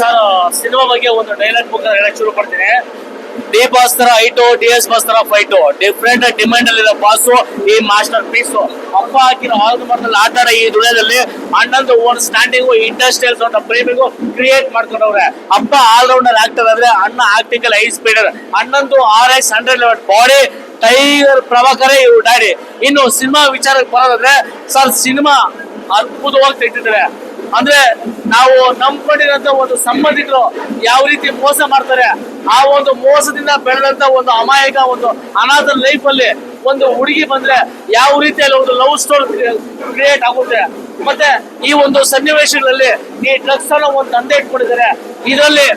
Sir cinema ಬಗ್ಗೆ ಒಂದು dialogue book ಹೇಳಕ್ ಶುರು ಮಾಡ್ತೀನಿ. ಡಿ ಬಾಸ್ ತರ ಐಟು ಡಿ ಎಸ್ ಬಾಸ್ ತರ ಫೈಟು ಡಿಫ್ರೆಂಟ್ ಡಿಮ್ಯಾಂಡ್ ಅಲ್ಲಿ ಈ ಮಾಸ್ಟರ್ ಪೀಸು ಅಪ್ಪ ಹಾಕಿರೋ ಆಲದ ಮರದಲ್ಲಿ ಆಟ ಈ ದುನಿಯಾದಲ್ಲಿ ಅಣ್ಣಂದು ಓನ್ ಸ್ಟ್ಯಾಂಡಿಂಗು ಇಂಡಸ್ಟ್ರಿಯಲ್ಸ್ ಅಂತ ಪ್ರೇಮಿಗೂ ಕ್ರಿಯೇಟ್ ಮಾಡ್ಕೊಂಡವ್ರೆ. ಅಪ್ಪ ಆಲ್ರೌಂಡರ್ ಆಕ್ಟರ್ ಆದ್ರೆ ಅಣ್ಣ ಆಕ್ಟಿಂಗ್ ಅಲ್ಲಿ ಐ ಸ್ಪೀಡರ್ ಅಣ್ಣಂದು R S hundred level body tiger ಪ್ರಭಾಕರೇ, ಇವ್ರು ಡ್ಯಾಡಿ ಇನ್ನು ಸಿನಿಮಾ ವಿಚಾರಕ್ಕೆ ಬರೋದಾದ್ರೆ ಸರ್ ಸಿನಿಮಾ ಅದ್ಭುತವಾಗಿ ತೆಗೆದಿದ್ದಾರೆ. ಅಂದ್ರೆ ನಾವು ನಂಬಿಕೊಂಡಿರೋ ಒಂದು ಸಂಬಂಧಿಕರು ಯಾವ ರೀತಿ ಮೋಸ ಮಾಡ್ತಾರೆ, ಆ ಒಂದು ಮೋಸದಿಂದ ಬೆಳೆದಂತ ಒಂದು ಅಮಾಯಕ ಒಂದು ಅನಾಥ ಲೈಫ್ ಅಲ್ಲಿ ಒಂದು ಹುಡುಗಿ ಬಂದ್ರೆ ಯಾವ ರೀತಿಯಲ್ಲಿ ಒಂದು ಲವ್ ಸ್ಟೋರಿ ಕ್ರಿಯೇಟ್ ಆಗುತ್ತೆ. ಮತ್ತೆ ಈ ಒಂದು ಸನ್ನಿವೇಶಗಳಲ್ಲಿ ಈ ಡ್ರಗ್ಸ್ ಅನ್ನೋ ಒಂದು ದಂಧೆ ಇಟ್ಕೊಂಡಿದ್ದಾರೆ. ಇದರಲ್ಲಿ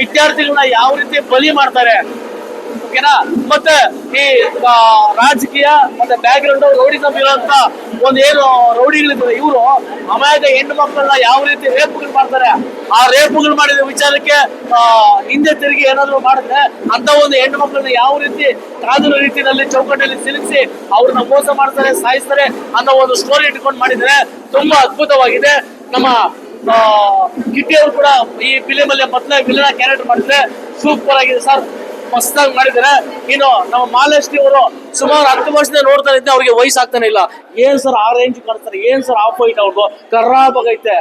ವಿದ್ಯಾರ್ಥಿಗಳನ್ನ ಯಾವ ರೀತಿ ಬಲಿ ಮಾಡ್ತಾರೆ ಓಕೆನಾ ಮತ್ತೆ ಈ ರಾಜಕೀಯ ಮತ್ತೆ ಬ್ಯಾಕ್ ಗ್ರೌಂಡ್ ರೌಡಿಸಮ್ ಇರೋಂತ ಒಂದ್ ಏನು ರೌಡಿಗಳಿದ್ದಾರೆ ಇವರು ಅಮಾಯಕ ಹೆಣ್ಣು ಮಕ್ಕಳನ್ನ ಯಾವ ರೀತಿ ರೇಪುಗಳು ಮಾಡ್ತಾರೆ, ಆ ರೇಪುಗಳು ಮಾಡಿದ ವಿಚಾರಕ್ಕೆ ಹಿಂದೆ ತಿರುಗಿ ಏನಾದ್ರು ಮಾಡಿದ್ರೆ ಅಂತ ಒಂದು ಹೆಣ್ಣು ಮಕ್ಕಳನ್ನ ಯಾವ ರೀತಿ ಕಾನೂನು ರೀತಿಯಲ್ಲಿ ಚೌಕಟ್ಟಲ್ಲಿ ಸಿಲುಕಿಸಿ ಅವ್ರನ್ನ ಮೋಸ ಮಾಡ್ತಾರೆ, ಸಾಯಿಸ್ತಾರೆ ಅನ್ನೋ ಒಂದು ಸ್ಟೋರಿ ಇಟ್ಕೊಂಡು ಮಾಡಿದ್ರೆ ತುಂಬಾ ಅದ್ಭುತವಾಗಿದೆ. ನಮ್ಮ ಕಿಟ್ಟಿಯವರು ಕೂಡ ಈ ಫಿಲಿಮ್ ಅಲ್ಲಿ ಮೊದಲೇ ವಿಲನ ಕ್ಯಾರೆಕ್ಟರ್ ಮಾಡಿದ್ರೆ ಸೂಪರ್ ಆಗಿದೆ ಸರ್ ಮಸ್ತಾಗಿ ಮಾಡಿದ್ದಾರೆ ಇನ್ನು ನಮ್ಮ ಮಹಾಲಕ್ಷ್ಮಿ ಅವರು ಸುಮಾರು ಹತ್ತು ವರ್ಷದಿಂದ ನೋಡ್ತಾ ಇದ್ದೆ, ಅವ್ರಿಗೆ ವಯಸ್ಸು ಆಗ್ತಾನೆ ಇಲ್ಲ. ಏನ್ ಸರ್ ಆ ರೇಂಜ್ ಕಾಣಿಸ್ತಾರೆ? ಏನ್ ಸರ್ ಆಫ್ ವೈಟ್ ಅವ್ರಿಗೂ ಕರ್ರಾಬಾಗೈತೆ.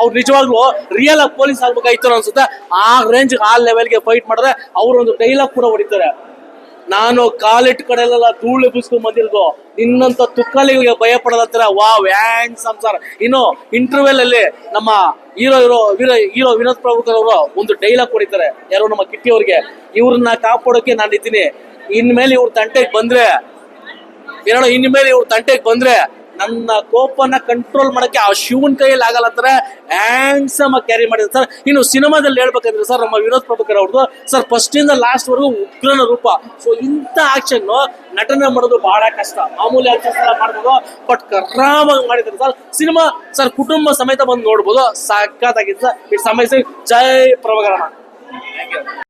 ಅವ್ರು ನಿಜವಾಗ್ಲೂ ರಿಯಲ್ ಆಗಿ ಪೊಲೀಸ್ ಆಗ್ಬೇಕಾಯ್ತು ಅನ್ಸುತ್ತೆ ಆ ರೇಂಜ್ ಆ ಲೆವೆಲ್ಗೆ ಫೈಟ್ ಮಾಡಿದ್ರೆ ಅವ್ರು ಒಂದು ಡೈಲಾಗ್ ಕೂಡ ಹೊಡಿತಾರೆ. ನಾನು ಕಾಲಿಟ್ ಕಡೆಯಲ್ಲೆಲ್ಲ ಧೂಳು ಎಬ್ಬಿಸ್ಕೊಂಡ್ ಬಂದಿಲ್ದು ನಿನ್ನಂತ ತುಕ್ಕಲಿಗೆ ಭಯ ಪಡೋದಂತರ ವಾ ವ್ಯಾಂಗ್ ಸಂಸಾರ. ಇನ್ನು ಇಂಟರ್ವೆಲ್ ಅಲ್ಲಿ ನಮ್ಮ hero hero hero Vinod Prabhakar ಅವರು ಒಂದು ಡೈಲಾಗ್ ಕೊಡಿತಾರೆ ಯಾರೋ ನಮ್ಮ ಕಿಟ್ಟಿ ಅವ್ರಿಗೆ. ಇವ್ರನ್ನ ಕಾಪಾಡೋಕೆ ನಾನು ಇದ್ದೀನಿ ಇನ್ಮೇಲೆ ಇವ್ರ ತಂಟೆಗೆ ಬಂದ್ರೆ ಏನೋ ಇನ್ಮೇಲೆ ಇವ್ರ ತಂಟೆಗೆ ಬಂದ್ರೆ ನನ್ನ ಕೋಪನ ಕಂಟ್ರೋಲ್ ಮಾಡಕ್ಕೆ ಆ ಶಿವನ ಕೈಯಲ್ಲಿ ಆಗಲ್ಲ ಅಂತಾರೆ. ಹ್ಯಾಂಡ್ಸಮ್ ಆಗಿ ಕ್ಯಾರಿ ಮಾಡಿದ್ರು ಸರ್ ಇನ್ನು ಸಿನಿಮಾದಲ್ಲಿ ಹೇಳ್ಬೇಕಂದ್ರೆ ಸರ್ ನಮ್ಮ ವಿನೋದ್ ಪ್ರಭುಕರ್ ಅವ್ರದ್ದು ಸರ್ ಫಸ್ಟ್ ಇಂದ ಲಾಸ್ಟ್ ವರೆಗೂ ಉಗ್ರನ ರೂಪ. ಸೊ ಇಂಥ ಆಕ್ಷನ್ ನಟನೆ ಮಾಡೋದು ಬಹಳ ಕಷ್ಟ. ಮಾಮೂಲಿ ಆ್ಯಕ್ಷನ್ಸ್ ಮಾಡ್ಬೋದು ಬಟ್ ಕರಾಮಾಗಿ ಮಾಡಿದ್ದಾರೆ ಸರ್ ಸಿನಿಮಾ ಸರ್ ಕುಟುಂಬ ಸಮೇತ ಬಂದು ನೋಡ್ಬೋದು. ಸಖತ್ತಾಗಿದೆ ಸರ್ ಇಟ್ಸ್ ಸಮಯ ಜೈ ಪ್ರಭಕರಣ